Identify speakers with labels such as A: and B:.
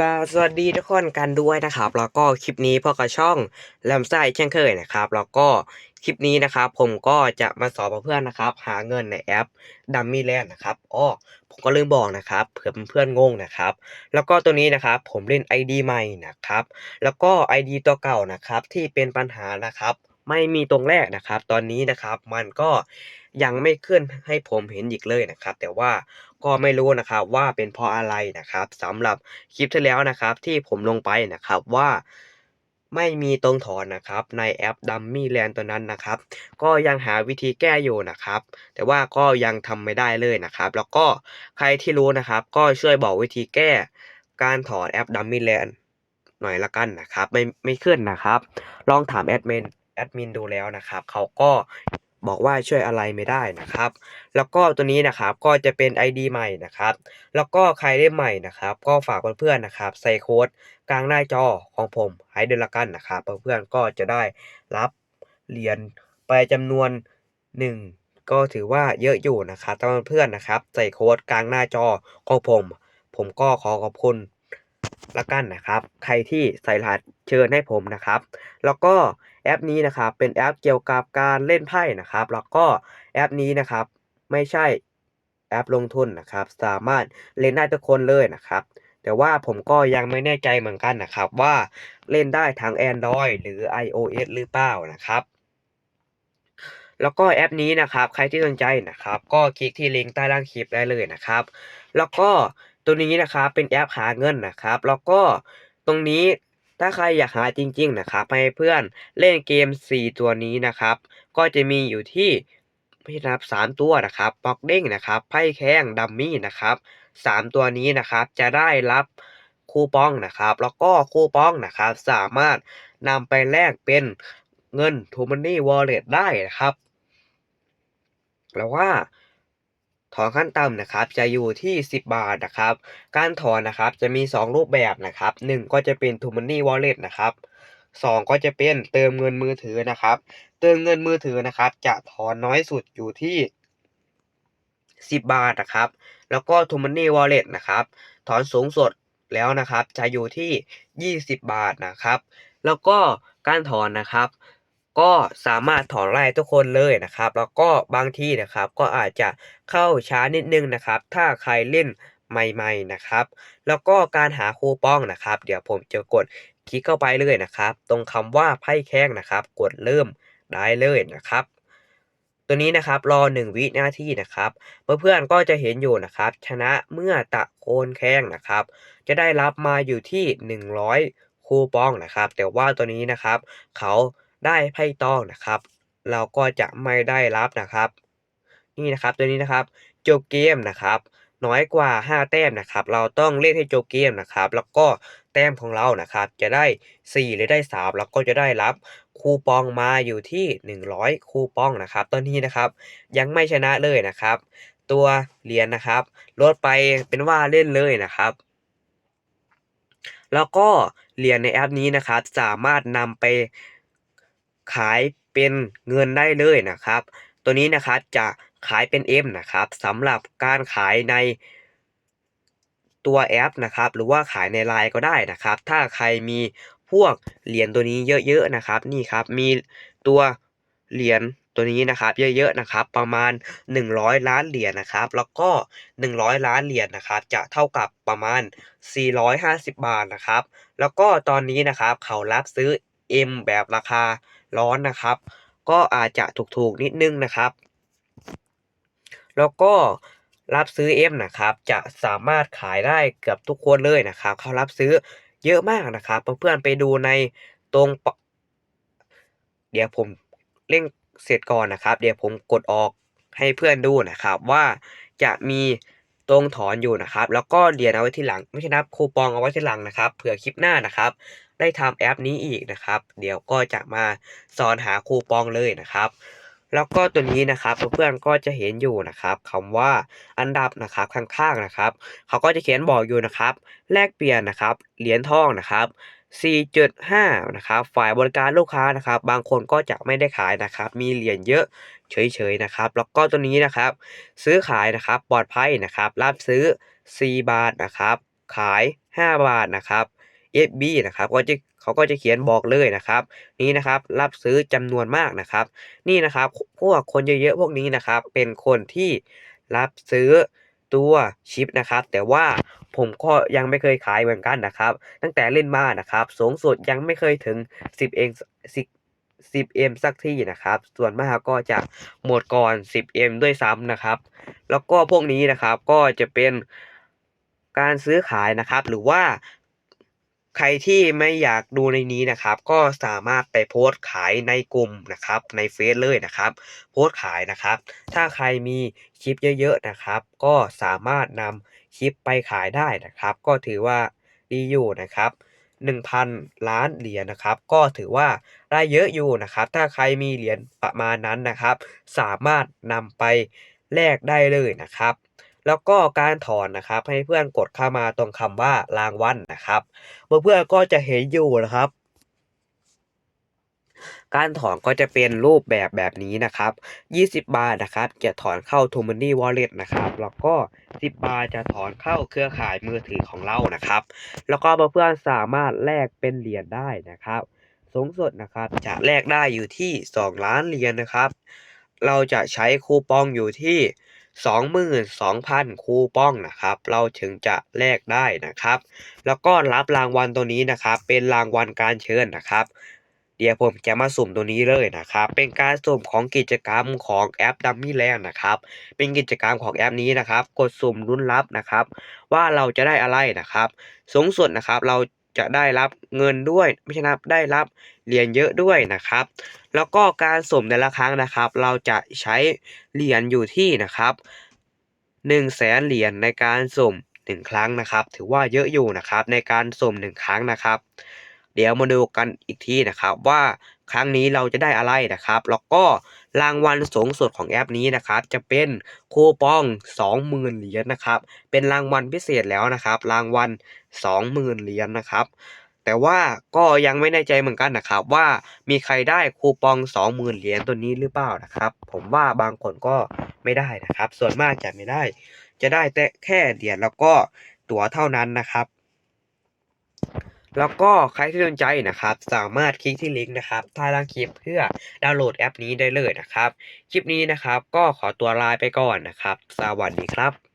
A: ก็สวัสดีทุกคนกันด้วยนะครับ แล้วก็คลิปนี้พ่อกับช่องแลมไส้เช่นเคยนะครับ แล้วก็คลิปนี้นะครับผมก็จะมาสอนเพื่อนนะครับ หาเงินในแอปดัมมี่แลนด์นะครับอ้อผมก็ลืมบอกนะครับเผื่อเพื่อนงงนะครับ แล้วก็ตัวนี้นะครับผมเล่น ID ใหม่นะครับ แล้วก็ ID ตัวเก่านะครับที่เป็นปัญหานะครับ ไม่มีตรงแรกนะครับ ตอนนี้นะครับมันก็ยังไม่ขึ้นให้ผมเห็นอีกเลยนะครับ แต่ว่าก็ไม่รู้นะครับว่าเป็นเพราะอะไรนะครับสำหรับคลิปที่แล้วนะครับ ที่ผมลงไปนะครับว่าไม่มีตรงถอนนะครับ ในแอป Dummy Land ตัวนั้นนะครับ ก็ยังหาวิธีแก้อยู่นะครับ แต่ว่าก็ยังทำไม่ได้เลยนะครับ แล้วก็ใครที่รู้นะครับ ก็ช่วยบอกวิธีแก้การถอนแอป Dummy Land หน่อยละกันนะครับ ไม่ไม่ขึ้นนะครับ ลองถามแอดมิน แอดมินดูแล้วนะครับ เขาก็บอกว่าช่วยอะไรไม่ได้นะครับ แล้วก็ตัวนี้นะครับก็จะเป็น ID ใหม่นะครับ แล้วก็ใครเล่นใหม่นะครับ ก็ฝากเพื่อนๆนะครับใส่โค้ดกลางหน้าจอของผมให้เดือนละกันนะครับเพื่อนๆก็จะได้รับเหรียญไปจำนวนหนึ่งก็ถือว่าเยอะอยู่นะครับสำหรับเพื่อนๆนะครับ ใส่โค้ดกลางหน้าจอของผม ผมก็ขอขอบคุณละกันนะครับ ใครที่ใส่รหัสเชิญให้ผมนะครับ แล้วก็ แอปนี้นะครับเป็นแอปเกี่ยวกับการเล่นไพ่นะครับ แล้วก็แอปนี้นะครับไม่ใช่แอปลงทุนนะครับ สามารถเล่นได้ทุกคนเลยนะครับ แต่ว่าผมก็ยังไม่แน่ใจเหมือนกันนะครับว่าเล่นได้ทั้ง Android หรือ iOS หรือเปล่านะครับ แล้วก็แอปนี้นะครับ ใครที่สนใจนะครับ ก็คลิกที่ลิงก์ใต้ล่างคลิปได้เลยนะครับ แล้วก็ตัวนี้นะครับเป็นแอปหาเงินนะครับ แล้วก็ตรงนี้ ถ้าใครอยากหาจริง ๆ นะครับให้เพื่อนเล่นเกม 4 ตัวนี้นะครับ ก็จะมีอยู่ที่ไม่นับ 3 ตัวนะครับบ็อกเด้งนะครับไพ่แข้งดัมมี่นะครับ 3 ตัวนี้นะครับจะได้รับคูปองนะครับ แล้วก็คูปองนะครับ สามารถนำไปแลกเป็นเงิน t ูมันนี่วอลเล็ตได้นะครับ แล้วว่า ถอนขั้นต่ำนะครับจะอยู่ที่ 10 บาทนะครับ การถอนนะครับจะมี 2 รูปแบบนะครับ 1 ก็จะเป็น t ูมันนี่วอลเล็ตนะครับ 2 ก็จะเป็นเติมเงินมือถือนะครับ เติมเงินมือถือนะครับจะถอนน้อยสุดอยู่ที่ 10 บาทนะครับ แล้วก็ t ูมันนี่วอลเล็ตนะครับ ถอนสูงสุดแล้วนะครับจะอยู่ที่ 20 บาทนะครับ แล้วก็การถอนนะครับ ก็สามารถถอนได้ทุกคนเลยนะครับ แล้วก็บางที่นะครับก็อาจจะเข้าช้านิดนึงนะครับ ถ้าใครเล่นใหม่ๆนะครับ แล้วก็การหาคูปองนะครับ เดี๋ยวผมจะกดคลิกเข้าไปเลยนะครับ ตรงคำว่าไพ่แข้งนะครับ กดเริ่มได้เลยนะครับ ตัวนี้นะครับรอ 1 วินาทีนะครับเพื่อนๆก็จะเห็นอยู่นะครับ ชนะเมื่อตะโคนแข้งนะครับ จะได้รับมาอยู่ที่ 100 คูปองนะครับ แต่ว่าตัวนี้นะครับเขา ได้ไพ่ตองนะครับ เราก็จะไม่ได้รับนะครับ นี่นะครับตัวนี้นะครับจบเกมนะครับ น้อยกว่า 5 แต้มนะครับ เราต้องเล่นให้จบเกมนะครับ แล้วก็แต้มของเรานะครับ จะได้ 4 หรือได้ 3 แล้วก็จะได้รับคูปองมาอยู่ที่ 100 คูปองนะครับ ตอนนี้นะครับยังไม่ชนะเลยนะครับ ตัวเหรียญนะครับ ลดไปเป็นว่าเล่นเลยนะครับ แล้วก็เหรียญในแอปนี้นะครับ สามารถนำไป ขายเป็นเงินได้เลยนะครับ ตัวนี้นะครับจะขายเป็น M นะครับสำหรับการขายในตัวแอปนะครับหรือว่าขายในไลน์ก็ได้นะครับ ถ้าใครมีพวกเหรียญตัวนี้เยอะๆนะครับ นี่ครับมีตัวเหรียญตัวนี้นะครับ เยอะๆนะครับ ประมาณ 100 ล้านเหรียญนะครับ แล้วก็ 100 ล้านเหรียญนะครับ จะเท่ากับประมาณ 450 บาทนะครับ แล้วก็ตอนนี้นะครับเขารับซื้อ M แบบราคาร้อนนะครับ ก็อาจจะถูกๆนิดนึงนะครับ แล้วก็รับซื้อ M นะครับ จะสามารถขายได้เกือบทุกคนเลยนะครับ เขารับซื้อเยอะมากนะครับเพื่อนๆไปดูในตรง เดี๋ยวผมเร่งเสร็จก่อนนะครับ เดี๋ยวผมกดออกให้เพื่อนดูนะครับว่าจะมี ตรงถอนอยู่นะครับ แล้วก็เหรียญเอาไว้ที่หลัง ไม่ใช่นับคูปองเอาไว้ที่หลังนะครับเผื่อคลิปหน้านะครับ ได้ทำแอปนี้อีกนะครับ เดี๋ยวก็จะมาสอนหาคูปองเลยนะครับ แล้วก็ตัวนี้นะครับเพื่อนๆก็จะเห็นอยู่นะครับคำว่าอันดับนะครับข้างๆนะครับ เขาก็จะเขียนบอกอยู่นะครับ แลกเปลี่ยนนะครับเหรียญทองนะครับ4.5 นะครับ ฝ่ายบริการลูกค้านะครับ บางคนก็จะไม่ได้ขายนะครับ มีเหรียญเยอะเฉยๆนะครับ แล้วก็ตัวนี้นะครับ ซื้อขายนะครับ ปลอดภัยนะครับ รับซื้อ 4 บาทนะครับ ขาย 5 บาทนะครับ FB นะครับก็จะเขาก็จะเขียนบอกเลยนะครับ นี่นะครับรับซื้อจำนวนมากนะครับ นี่นะครับพวกคนเยอะๆพวกนี้นะครับเป็นคนที่รับซื้อตัวชิปนะครับ แต่ว่าผมก็ยังไม่เคยขายเหมือนกันนะครับ ตั้งแต่เล่นมานะครับ สูงสุดยังไม่เคยถึง 10เอง10 10M สักที่นะครับ ส่วนมากก็จะหมดก่อน 10M ด้วยซ้ำนะครับ แล้วก็พวกนี้นะครับก็จะเป็นการซื้อขายนะครับ หรือว่า ใครที่ไม่อยากดูในนี้นะครับ ก็สามารถไปโพสต์ขายในกลุ่มนะครับ ในเฟซเลยนะครับ โพสต์ขายนะครับ ถ้าใครมีคลิปเยอะๆนะครับ ก็สามารถนำคลิปไปขายได้นะครับ ก็ถือว่าดีอยู่นะครับ1,000 ล้านเหรียญนะครับ ก็ถือว่าได้เยอะอยู่นะครับ ถ้าใครมีเหรียญประมาณนั้นนะครับ สามารถนำไปแลกได้เลยนะครับ แล้วก็การถอนนะครับ ให้เพื่อนกดเข้ามาตรงคำว่ารางวัลนะครับ เพื่อนๆก็จะเห็นอยู่นะครับการถอนก็จะเป็นรูปแบบแบบนี้นะครับ 20 บาทนะครับจะถอนเข้า t o m o n y Wallet นะครับ แล้วก็ 10 บาทจะถอนเข้าเครือข่ายมือถือของเรานะครับ แล้วก็เพื่อนๆสามารถแลกเป็นเหรียญได้นะครับ สูงสุดนะครับจะแลกได้อยู่ที่ 2 ล้านเหรียญนะครับ เราจะใช้คูปองอยู่ที่ 22,000 คูปองนะครับ เราถึงจะแลกได้นะครับ แล้วก็รับรางวัลตัวนี้นะครับ เป็นรางวัลการเชิญนะครับ เดี๋ยวผมจะมาสุ่มตัวนี้เลยนะครับ เป็นการสุ่มของกิจกรรมของแอป Dummy Land นะครับ เป็นกิจกรรมของแอปนี้นะครับ กดสุ่มลุ้นรับนะครับ ว่าเราจะได้อะไรนะครับ สูงสุดนะครับ เรา จะได้รับเงินด้วยไม่ใช่นับได้รับเหรียญเยอะด้วยนะครับ แล้วก็การสุ่มแต่ละครั้งนะครับ เราจะใช้เหรียญอยู่ที่นะครับ1 0 0 0 0แสนเหรียญในการสุ่ม1ครั้งนะครับ ถือว่าเยอะอยู่นะครับในการสุ่ม1ครั้งนะครับ เดี๋ยวมาดูกันอีกทีนะครับว่าครั้งนี้เราจะได้อะไรนะครับ แล้วก็รางวัลสูงสุดของแอปนี้นะครับ จะเป็นคูปอง 20,000 เหรียญนะครับ เป็นรางวัลพิเศษแล้วนะครับ รางวัล 20,000 เหรียญนะครับ แต่ว่าก็ยังไม่แน่ใจเหมือนกันนะครับ ว่ามีใครได้คูปอง 20,000 เหรียญตัวนี้หรือเปล่านะครับ ผมว่าบางคนก็ไม่ได้นะครับ ส่วนมากจะไม่ได้ จะได้แต่แค่เหรียญแล้วก็ตั๋วเท่านั้นนะครับ แล้วก็ใครที่สนใจนะครับ สามารถคลิกที่ลิงก์นะครับใต้ล่างคลิปเพื่อดาวน์โหลดแอปนี้ได้เลยนะครับ คลิปนี้นะครับก็ขอตัวลาไปก่อนนะครับ สวัสดีครับ